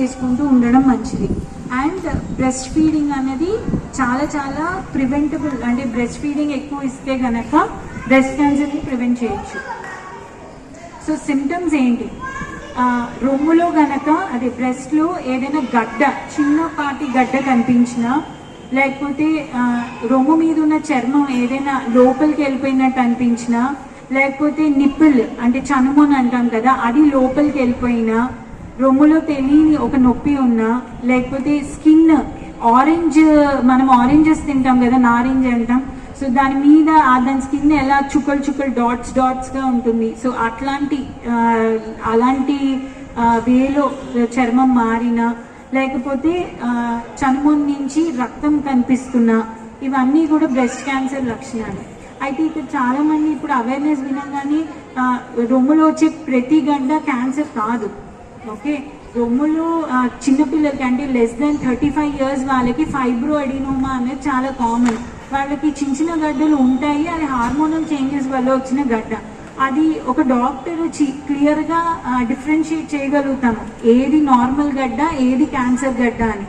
చేసుకుంటూ ఉండడం మంచిది. అండ్ బ్రెస్ట్ ఫీడింగ్ అనేది చాలా చాలా ప్రివెంటబుల్ అంటే బ్రెస్ట్ ఫీడింగ్ ఎక్కువ ఇస్తే కనుక బ్రెస్ట్ క్యాన్సర్ని ప్రివెంట్ చేయొచ్చు. సో సిమ్టమ్స్ ఏంటి? రొమ్ములో గనక అదే బ్రెస్ట్లో ఏదైనా గడ్డ చిన్నపాటి గడ్డ కనిపించినా లేకపోతే రొమ్ము మీద ఉన్న చర్మం ఏదైనా లోపలికి వెళ్ళిపోయినట్టు అనిపించినా లేకపోతే నిప్పుల్ అంటే చనుమోని అంటాం కదా అది లోపలికి వెళ్ళిపోయినా రొమ్ములో తెలియని ఒక నొప్పి ఉన్నా లేకపోతే స్కిన్ ఆరెంజ్ మనం ఆరెంజెస్ తింటాం కదా నారింజ అంటాం. సో దాని మీద దాని స్కిన్ ఎలా చుక్కలు చుక్కలు డాట్స్ డాట్స్గా ఉంటుంది. సో అట్లాంటి అలాంటి వేలో చర్మం మారిన లేకపోతే ఆ, చర్మం నుంచి రక్తం కనిపిస్తున్నా ఇవన్నీ కూడా బ్రెస్ట్ క్యాన్సర్ లక్షణాలు. అయితే ఇక్కడ చాలామంది ఇప్పుడు అవేర్నెస్ వినగానే రొమ్ములో వచ్చే ప్రతి గంట క్యాన్సర్ కాదు. ఓకే రొమ్ములు చిన్నపిల్లలకి అంటే less than thirty five years వాళ్ళకి ఫైబ్రో అడినోమా అనేది చాలా కామన్ వాళ్ళకి చిన్న చిన్న గడ్డలు ఉంటాయి అది హార్మోనల్ చేంజెస్ వల్ల వచ్చిన గడ్డ. అది ఒక డాక్టర్ క్లియర్గా డిఫరెన్షియేట్ చేయగలుగుతాము. ఏది నార్మల్ గడ్డ ఏది క్యాన్సర్ గడ్డ అని.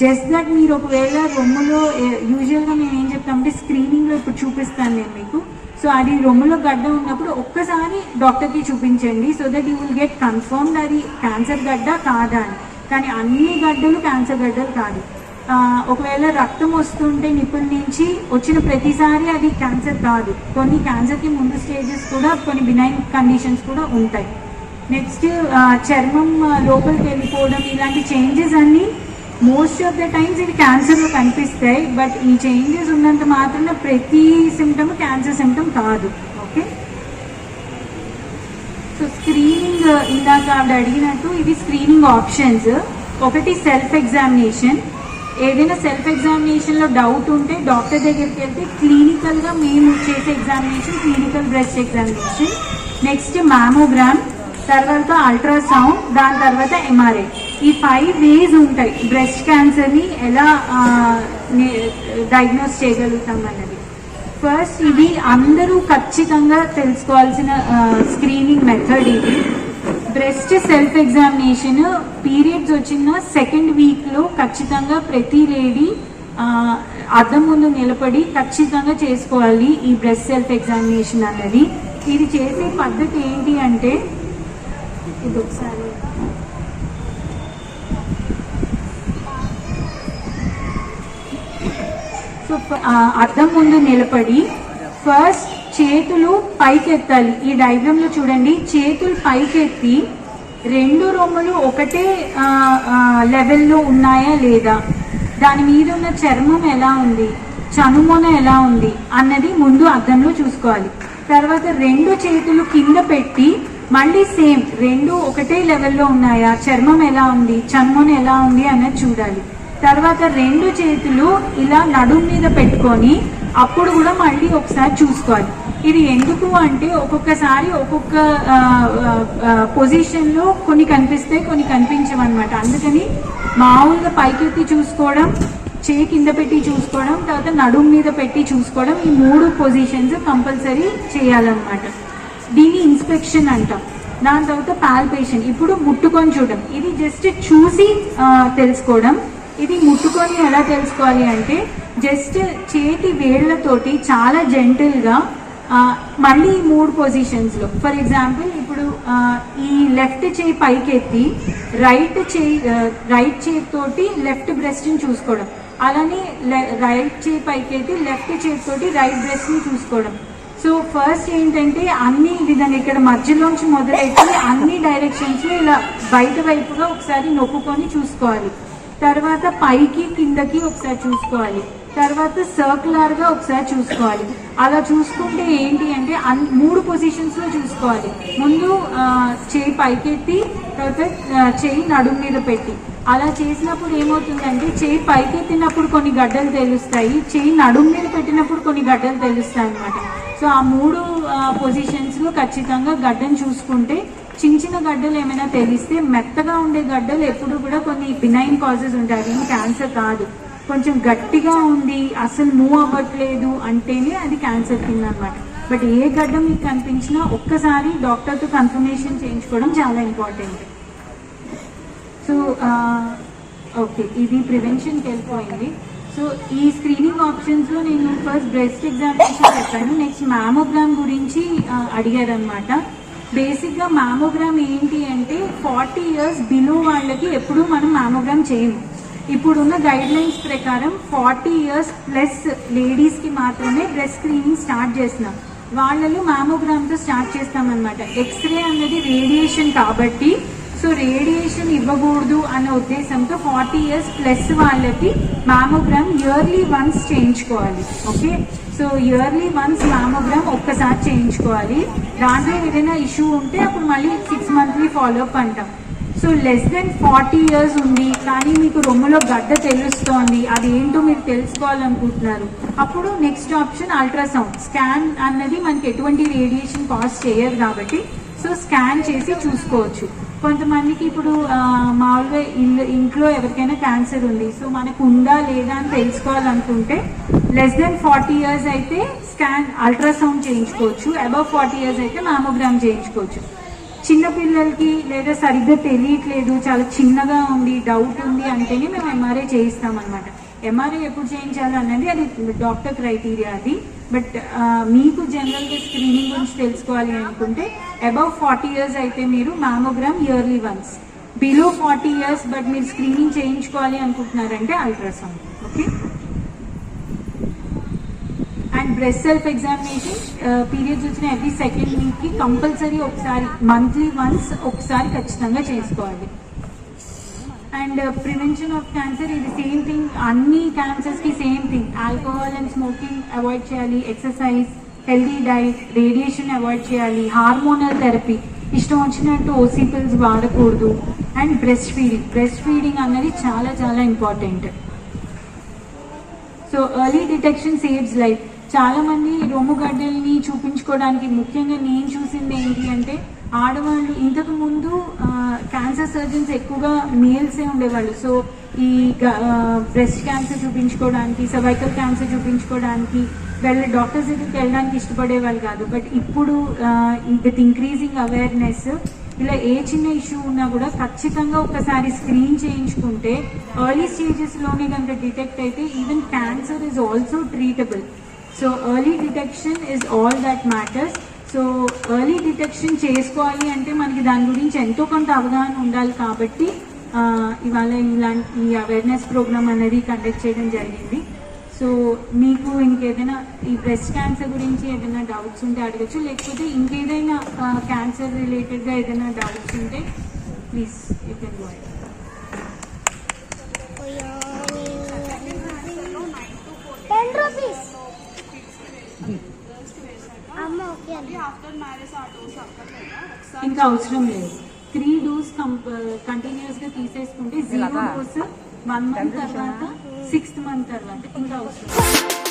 జస్ట్ దట్ మీరు ఒకవేళ రొమ్ములో యూజువల్గా మేము ఏం చెప్తామంటే స్క్రీనింగ్లో ఇప్పుడు చూపిస్తాను నేను మీకు. సో అది రొమ్ములో గడ్డ ఉన్నప్పుడు ఒక్కసారి డాక్టర్కి చూపించండి. So that you will get confirmed అది క్యాన్సర్ గడ్డ కాదా అని. కానీ అన్ని గడ్డలు క్యాన్సర్ గడ్డలు కాదు. ఒకవేళ రక్తం వస్తుంటే నిప్పుల నుంచి వచ్చిన ప్రతిసారి అది క్యాన్సర్ కాదు. కొన్ని క్యాన్సర్కి ముందు స్టేజెస్ కూడా కొన్ని బినైన్ కండిషన్స్ కూడా ఉంటాయి. నెక్స్ట్ చర్మం లోపలికి వెళ్ళిపోవడం ఇలాంటి చేంజెస్ అన్నీ మోస్ట్ ఆఫ్ ద టైమ్స్ ఇవి క్యాన్సర్లో కనిపిస్తాయి బట్ ఈ చేంజెస్ ఉన్నంత మాత్రమే ప్రతి సిమ్టమ్ క్యాన్సర్ సిమ్టమ్ కాదు ఓకే సో స్క్రీనింగ్ ఇందాక ఆవిడ అడిగినట్టు ఇవి స్క్రీనింగ్ ఆప్షన్స్ ఒకటి సెల్ఫ్ ఎగ్జామినేషన్ ఏదైనా సెల్ఫ్ ఎగ్జామినేషన్లో డౌట్ ఉంటే డాక్టర్ దగ్గరికి వెళ్తే క్లినికల్గా మేము చేసే examination clinical breast examination next mammogram తర్వాత అల్ట్రాసౌండ్ దాని తర్వాత ఎంఆర్ఐ ఈ ఫైవ్ వేస్ ఉంటాయి. బ్రెస్ట్ క్యాన్సర్ని ఎలా డయాగ్నోస్ చేయగలుగుతాం అన్నది. ఫస్ట్ ఇది అందరూ ఖచ్చితంగా తెలుసుకోవాల్సిన స్క్రీనింగ్ మెథడ్ ఇది. బ్రెస్ట్ సెల్ఫ్ ఎగ్జామినేషన్ పీరియడ్స్ వచ్చిన సెకండ్ వీక్లో ఖచ్చితంగా ప్రతి లేడీ అద్దం ముందు నిలబడి ఖచ్చితంగా చేసుకోవాలి ఈ బ్రెస్ట్ సెల్ఫ్ ఎగ్జామినేషన్ అన్నది. ఇది చేసే పద్ధతి ఏంటి అంటే ఇది ఒకసారి. సో అద్దం ముందు నిలబడి ఫస్ట్ చేతులు పైకెత్తాలి. ఈ డయాగ్రామ్లో చూడండి. చేతులు పైకెత్తి రెండు రొమ్ములు ఒకటే లెవెల్లో ఉన్నాయా లేదా? దాని మీద ఉన్న చర్మం ఎలా ఉంది? చనుమొన ఎలా ఉంది? అన్నది ముందు అద్దంలో చూసుకోవాలి. తర్వాత రెండు చేతులు కింద పెట్టి మళ్ళీ సేమ్ రెండు ఒకటే లెవెల్లో ఉన్నాయా? చర్మం ఎలా ఉంది? చనుమొన ఎలా ఉంది? అన్నది చూడాలి. తర్వాత రెండు చేతులు ఇలా నడుం మీద పెట్టుకొని అప్పుడు కూడా మళ్ళీ ఒకసారి చూసుకోవాలి. ఇది ఎందుకు అంటే ఒక్కొక్కసారి ఒక్కొక్క పొజిషన్లో కొన్ని కనిపిస్తాయి కొన్ని కనిపించవు అనమాట అందుకని మామూలుగా పైకెత్తి చూసుకోవడం చే కింద పెట్టి చూసుకోవడం తర్వాత నడుం మీద పెట్టి చూసుకోవడం ఈ మూడు పొజిషన్స్ కంపల్సరీ చేయాలన్నమాట. దీన్ని ఇన్స్పెక్షన్ అంటాం. దాని తర్వాత పాల్పేషన్ ఇప్పుడు ముట్టుకొని చూడడం ఇది జస్ట్ చూసి తెలుసుకోవడం. ఇది ముట్టుకొని ఎలా తెలుసుకోవాలి అంటే జస్ట్ చేతి వేళ్ళతోటి చాలా జెంటిల్గా మళ్ళీ మూడు పొజిషన్స్లో ఫర్ ఎగ్జాంపుల్ ఇప్పుడు ఈ లెఫ్ట్ చేయి పైకెత్తి రైట్ చేయి రైట్ చేతితోటి లెఫ్ట్ బ్రెస్ట్ని చూసుకోవడం. అలానే రైట్ చేయి పైకెత్తి లెఫ్ట్ చేతితోటి రైట్ బ్రెస్ట్ని చూసుకోవడం. సో ఫస్ట్ ఏంటంటే అన్ని విధంగా ఇక్కడ మధ్యలోంచి మొదలెట్టి అన్ని డైరెక్షన్స్ ఇలా బయట వైపుగా ఒకసారి నొక్కుకొని చూసుకోవాలి. తర్వాత పైకి కిందకి ఒకసారి చూసుకోవాలి. తర్వాత సర్కులర్గా ఒకసారి చూసుకోవాలి. అలా చూసుకుంటే ఏంటి అంటే అన్- మూడు పొజిషన్స్లో చూసుకోవాలి. ముందు చేయి పైకెత్తి తర్వాత చేయి నడుము మీద పెట్టి. అలా చేసినప్పుడు ఏమవుతుందంటే చేయి పైకెత్తినప్పుడు కొన్ని గడ్డలు తెలుస్తాయి చేయి నడుము మీద పెట్టినప్పుడు కొన్ని గడ్డలు తెలుస్తాయి అన్నమాట సో ఆ మూడు పొజిషన్స్లో ఖచ్చితంగా గడ్డను చూసుకుంటే చిన్న చిన్న గడ్డలు ఏమైనా తెలిస్తే మెత్తగా ఉండే గడ్డలు ఎప్పుడు కూడా కొన్ని బినైన్ కాజెస్ ఉంటాయి. అవి క్యాన్సర్ కాదు. కొంచెం గట్టిగా ఉంది అసలు మూవ్ అవ్వట్లేదు అంటేనే అది క్యాన్సర్ కింద అనమాట బట్ ఏ గడ్డ మీకు కనిపించినా ఒక్కసారి డాక్టర్తో కన్ఫర్మేషన్ చేయించుకోవడం చాలా ఇంపార్టెంట్ సో ఓకే ఇది ప్రివెన్షన్కి వెళ్ళిపోయింది. సో ఈ స్క్రీనింగ్ ఆప్షన్స్లో నేను ఫస్ట్ బ్రెస్ట్ ఎగ్జామినేషన్ చెప్పాను. నెక్స్ట్ మ్యామోగ్రామ్ గురించి అడిగారనమాట బేసిక్గా మ్యామోగ్రామ్ ఏంటి అంటే ఫార్టీ ఇయర్స్ బిలో వాళ్ళకి ఎప్పుడూ మనం మ్యామోగ్రామ్ చేయము. ఇప్పుడున్న గైడ్ లైన్స్ ప్రకారం ఫార్టీ ఇయర్స్ ప్లస్ లేడీస్కి మాత్రమే బ్రెస్ట్ స్క్రీనింగ్ స్టార్ట్ చేస్తున్నాం. వాళ్ళలో మామోగ్రామ్తో స్టార్ట్ చేస్తామన్నమాట. ఎక్స్రే అన్నది రేడియేషన్ కాబట్టి సో రేడియేషన్ ఇవ్వకూడదు అనే ఉద్దేశంతో ఫార్టీ ఇయర్స్ ప్లస్ వాళ్ళకి మామోగ్రామ్ ఇయర్లీ వన్స్ చేయించుకోవాలి. Okay so yearly once mammogram ఒక్కసారి చేయించుకోవాలి. దాంట్లో ఏదైనా ఇష్యూ ఉంటే అప్పుడు మళ్ళీ సిక్స్ మంత్లీ ఫాలోఅప్ అంటాం. So less than forty years ఉంది కానీ మీకు రొమ్ములో గడ్డ తెలుస్తోంది అది ఏంటో మీరు తెలుసుకోవాలనుకుంటున్నారు. అప్పుడు నెక్స్ట్ ఆప్షన్ అల్ట్రాసౌండ్ స్కాన్ అన్నది మనకి ఎటువంటి రేడియేషన్ కాస్ట్ చేయదు కాబట్టి సో స్కాన్ చేసి చూసుకోవచ్చు. కొంతమందికి ఇప్పుడు మామూలుగా ఇల్లు ఇంట్లో ఎవరికైనా క్యాన్సర్ ఉంది. సో మనకు ఉందా లేదా అని తెలుసుకోవాలనుకుంటే లెస్ దెన్ ఫార్టీ ఇయర్స్ అయితే స్కాన్ అల్ట్రాసౌండ్ చేయించుకోవచ్చు. అబవ్ ఫార్టీ ఇయర్స్ అయితే మామోగ్రామ్ చేయించుకోవచ్చు. చిన్నపిల్లలకి లేదా సరిగ్గా తెలియట్లేదు చాలా చిన్నగా ఉంది డౌట్ ఉంది అంటేనే మేము ఎంఆర్ఐ చేయిస్తామన్నమాట. ఎంఆర్ఐ ఎప్పుడు చేయించాలి అన్నది అది డాక్టర్ క్రైటీరియా అది. బట్ మీకు జనరల్గా స్క్రీనింగ్ గురించి తెలుసుకోవాలి అనుకుంటే అబౌవ్ ఫార్టీ ఇయర్స్ అయితే మీరు mammogram yearly once below forty years but మీరు స్క్రీనింగ్ చేయించుకోవాలి అనుకుంటున్నారంటే ultrasound okay and breast self examination periods వచ్చిన ఎవ్రీ సెకండ్ వీక్కి కంపల్సరీ ఒకసారి మంత్లీ వన్స్ ఒకసారి ఖచ్చితంగా చేసుకోవాలి. అండ్ ప్రివెన్షన్ ఆఫ్ క్యాన్సర్ ఇది సేమ్ థింగ్. అన్ని క్యాన్సర్స్కి same thing. Alcohol and smoking avoid చేయాలి exercise healthy diet radiation avoid చేయాలి హార్మోనల్ థెరపీ. ఇష్టం వచ్చినట్టు ఓసీపిల్స్ వాడకూడదు. And breast feeding. Breast feeding అన్నది చాలా చాలా important. So early detection saves life చాలామంది రొమ్ము గడ్డల్ని చూపించుకోవడానికి ముఖ్యంగా నేను చూసింది ఏంటి అంటే ఆడవాళ్ళు ఇంతకు ముందు క్యాన్సర్ సర్జన్స్ ఎక్కువగా మేల్సే ఉండేవాళ్ళు. సో ఈ బ్రెస్ట్ క్యాన్సర్ చూపించుకోవడానికి సర్వైకల్ క్యాన్సర్ చూపించుకోవడానికి వెళ్ళ డాక్టర్స్ దగ్గరికి వెళ్ళడానికి ఇష్టపడేవాళ్ళు కాదు. బట్ ఇప్పుడు విత్ ఇంక్రీజింగ్ అవేర్నెస్ ఇలా ఏ చిన్న ఇష్యూ ఉన్నా కూడా ఖచ్చితంగా ఒకసారి స్క్రీన్ చేయించుకుంటే ఎర్లీ స్టేజెస్లోనే కనుక డిటెక్ట్ అయితే even cancer is also treatable so early detection is all that matters so early detection చేసుకోవాలి అంటే మనకి దాని గురించి ఎంతో కొంత అవగాహన ఉండాలి కాబట్టి ఇవాళ ఇలాంటి ఈ అవేర్నెస్ ప్రోగ్రామ్ అనేది కండక్ట్ చేయడం జరిగింది. సో మీకు ఇంకేదైనా ఈ బ్రెస్ట్ క్యాన్సర్ గురించి ఏదైనా డౌట్స్ ఉంటే అడగచ్చు. లేకపోతే ఇంకేదైనా క్యాన్సర్ రిలేటెడ్గా ఏదైనా డౌట్స్ ఉంటే please you can go ten rupees అమ్మ ఓకే అండి ఆఫ్టర్ మ్యారేజ్ ఆ డోస్ అక్కర్లేదా ఒకసారి ఇంకా అవసరం లేదు. త్రీ డోస్ కంటిన్యూస్గా తీసేసుకుంటే జీరో డోస్ వన్ మంత్ తర్వాత సిక్స్త్ మంత్ తర్వాత ఇంకా అవసరం లేదు.